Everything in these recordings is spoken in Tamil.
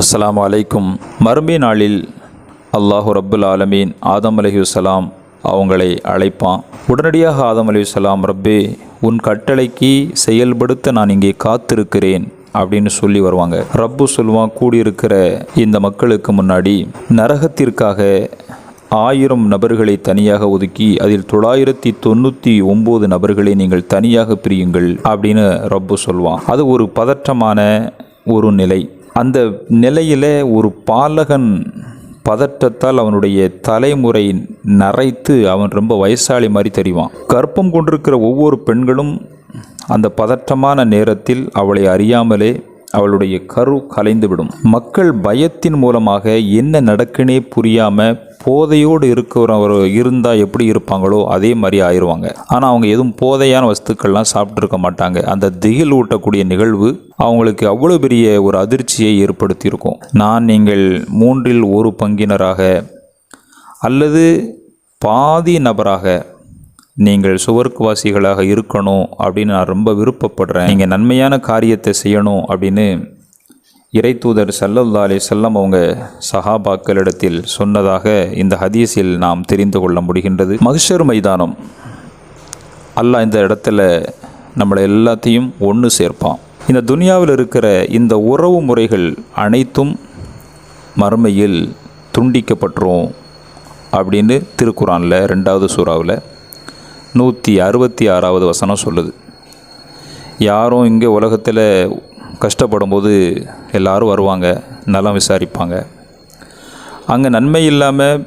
அஸ்லாம் வலைக்கும் மறுமை நாளில் அல்லாஹு ரப்புல் ஆலமீன் ஆதம் அலைஹிஸ்ஸலாம் அவங்களை அழைப்பான். உடனடியாக ஆதம் அலைஹிஸ்ஸலாம் ரப்பே உன் கட்டளைக்கு செயல்படுத்த நான் இங்கே காத்திருக்கிறேன் அப்படின்னு சொல்லி வருவாங்க. ரப்பு சொல்லுவான் கூடியிருக்கிற இந்த மக்களுக்கு முன்னாடி நரகத்திற்காக ஆயிரம் நபர்களை தனியாக ஒதுக்கி அதில் தொள்ளாயிரத்தி தொண்ணூற்றி ஒம்பது நபர்களை நீங்கள் தனியாக பிரியுங்கள் அப்படின்னு ரப்பு சொல்லுவான் அது ஒரு பதற்றமான ஒரு நிலை. அந்த நிலையில் ஒரு பாலகன் பதற்றத்தால் அவனுடைய தலைமுறை நரைத்து அவன் ரொம்ப வயசாளி மாதிரி தெரிவான். கற்பம் கொண்டிருக்கிற ஒவ்வொரு பெண்களும் அந்த பதற்றமான நேரத்தில் அவளை அறியாமலே அவளுடைய கரு கலைந்துவிடும். மக்கள் பயத்தின் மூலமாக என்ன நடக்குனே புரியாமல் போதையோடு இருக்கிறவர் இருந்தால் எப்படி இருப்பாங்களோ அதே மாதிரி ஆயிடுவாங்க ஆனால் அவங்க எதுவும் போதையான வஸ்துக்கள்லாம் சாப்பிட்ருக்க மாட்டாங்க. அந்த திகில் ஊட்டக்கூடிய நிகழ்வு அவங்களுக்கு அவ்வளோ பெரிய ஒரு அதிர்ச்சியை ஏற்படுத்தியிருக்கும். நான் நீங்கள் மூன்றில் ஒரு பங்கினராக அல்லது பாதி நபராக நீங்கள் சுவர்க்குவாசிகளாக இருக்கணும் அப்படின்னு நான் ரொம்ப விருப்பப்படுறேன். நீங்கள் நன்மையான காரியத்தை செய்யணும் அப்படின்னு இறை தூதர் சல்லல்லா அலி செல்லம் அவங்க சஹாபாக்களிடத்தில் சொன்னதாக இந்த ஹதீஸில் நாம் தெரிந்து கொள்ள முடிகின்றது. மகிஷர் மைதானம். அல்லாஹ் இந்த இடத்துல நம்மளை எல்லாத்தையும் ஒன்று சேர்ப்பான். இந்த துனியாவில் இருக்கிற இந்த உறவு முறைகள் அனைத்தும் மறுமையில் துண்டிக்கப்பட்டுரும் அப்படின்னு திருக்குறானில் ரெண்டாவது சூறாவில். நூற்றி அறுபத்தி ஆறாவது வசனம் சொல்லுது. யாரும் இங்கே உலகத்தில் கஷ்டப்படும் போது எல்லோரும் வருவாங்க நலம் விசாரிப்பாங்க. அங்கே நன்மை இல்லாமல்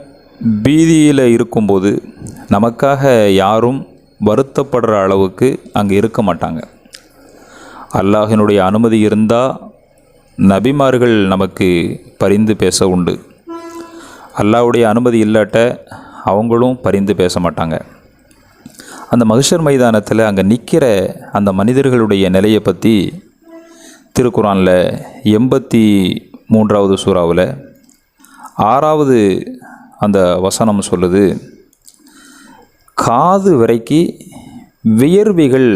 பீதியில் இருக்கும்போது நமக்காக யாரும் வருத்தப்படுற அளவுக்கு அங்கே இருக்க மாட்டாங்க. அல்லாஹினுடைய அனுமதி இருந்தால் நபிமார்கள் நமக்கு பரிந்து பேச உண்டு. அல்லாஹ்வுடைய அனுமதி இல்லாட்ட அவங்களும் பரிந்து பேச மாட்டாங்க. அந்த மகிஷர் மைதானத்தில் அங்கே நிற்கிற அந்த மனிதர்களுடைய நிலையை பற்றி திருக்குறானில் எண்பத்தி மூன்றாவது சூறாவில் ஆறாவது அந்த வசனம் சொல்லுது காது வரைக்கு வியர்விகள்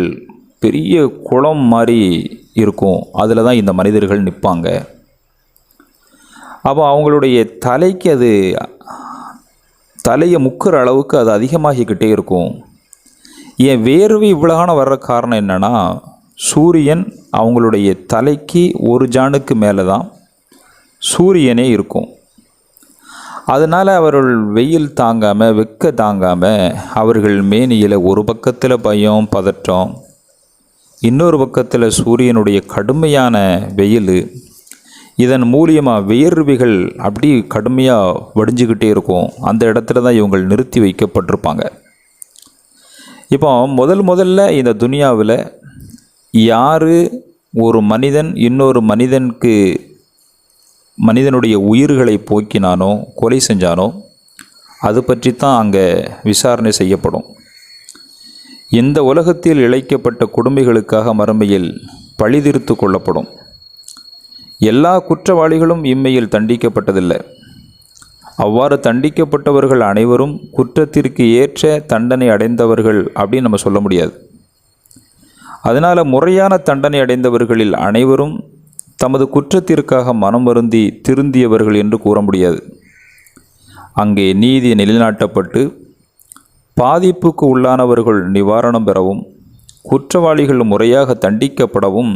பெரிய குளம் மாதிரி இருக்கும். அதில் தான் இந்த மனிதர்கள் நிற்பாங்க அப்போ அவங்களுடைய தலைக்கு அது தலையை முக்கிற அளவுக்கு அது அதிகமாகிக்கிட்டே இருக்கும். ஏன் வேர்வை இவ்வளோகான வர்ற காரணம் என்னென்னா சூரியன் அவங்களுடைய தலைக்கு ஒரு ஜானுக்கு மேலே தான் சூரியனே இருக்கும். அதனால் அவர்கள் வெயில் தாங்காமல் வெக்க தாங்காமல் அவர்கள் மேனியில் ஒரு பக்கத்தில் பயம் பதற்றம் இன்னொரு பக்கத்தில் சூரியனுடைய கடுமையான வெயில் இதன் மூலியமாக வேர்வைகள் அப்படி கடுமையாக வடிஞ்சுக்கிட்டே இருக்கும். அந்த இடத்துல தான் இவங்கள் நிறுத்தி வைக்கப்பட்டிருப்பாங்க. இப்போ முதல் முதல்ல இந்த துனியாவில் யார் ஒரு மனிதன் இன்னொரு மனிதனுக்கு மனிதனுடைய உயிர்களை போக்கினானோ கொலை செஞ்சானோ அது பற்றி தான் அங்கே விசாரணை செய்யப்படும். இந்த உலகத்தில் இழைக்கப்பட்ட கொடுமைகளுக்காக மறுமையில் பழிதிருத்து கொள்ளப்படும். எல்லா குற்றவாளிகளும் இம்மையில் தண்டிக்கப்பட்டதில்லை. அவ்வாறு தண்டிக்கப்பட்டவர்கள் அனைவரும் குற்றத்திற்கு ஏற்ற தண்டனை அடைந்தவர்கள் அப்படின்னு நம்ம சொல்ல முடியாது. அதனால் முறையான தண்டனை அடைந்தவர்களில் அனைவரும் தமது குற்றத்திற்காக மனம் வருந்தி திருந்தியவர்கள் என்று கூற முடியாது. அங்கே நீதி நிலைநாட்டப்பட்டு பாதிப்புக்கு உள்ளானவர்கள் நிவாரணம் பெறவும் குற்றவாளிகள் முறையாக தண்டிக்கப்படவும்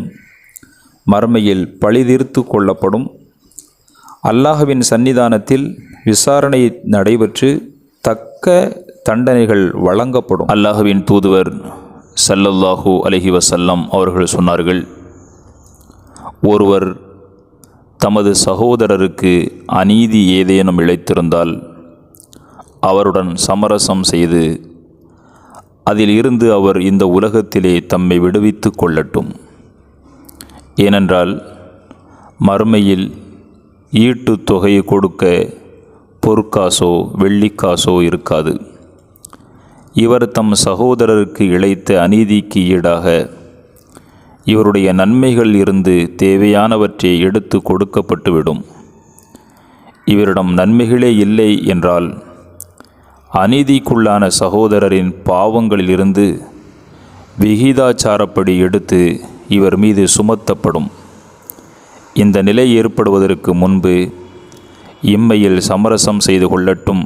மறுமையில் பழிதீர்த்து கொள்ளப்படும். அல்லாஹுவின் சன்னிதானத்தில் விசாரணை நடைபெற்று தக்க தண்டனைகள் வழங்கப்படும். அல்லாஹுவின் தூதுவர் சல்லல்லாஹூ அலஹி வசல்லம் அவர்கள் சொன்னார்கள் ஒருவர் தமது சகோதரருக்கு அநீதி ஏதேனும் இழைத்திருந்தால் அவருடன் சமரசம் செய்து அதில் இருந்து அவர் இந்த உலகத்திலே தம்மை விடுவித்து கொள்ளட்டும். ஏனென்றால் மறுமையில் ஈட்டு தொகையை கொடுக்க பொற்காசோ வெள்ளிக்காசோ இருக்காது. இவர் தம் சகோதரருக்கு இழைத்த அநீதிக்கு ஈடாக. இவருடைய நன்மைகள் இருந்து தேவையானவற்றை எடுத்து கொடுக்கப்பட்டுவிடும். இவரிடம் நன்மைகளே இல்லை என்றால் அநீதிக்குள்ளான சகோதரரின் பாவங்களிலிருந்து விகிதாச்சாரப்படி எடுத்து இவர் மீது சுமத்தப்படும். இந்த நிலை ஏற்படுவதற்கு முன்பு இம்மையில் சமரசம் செய்து கொள்ளட்டும்.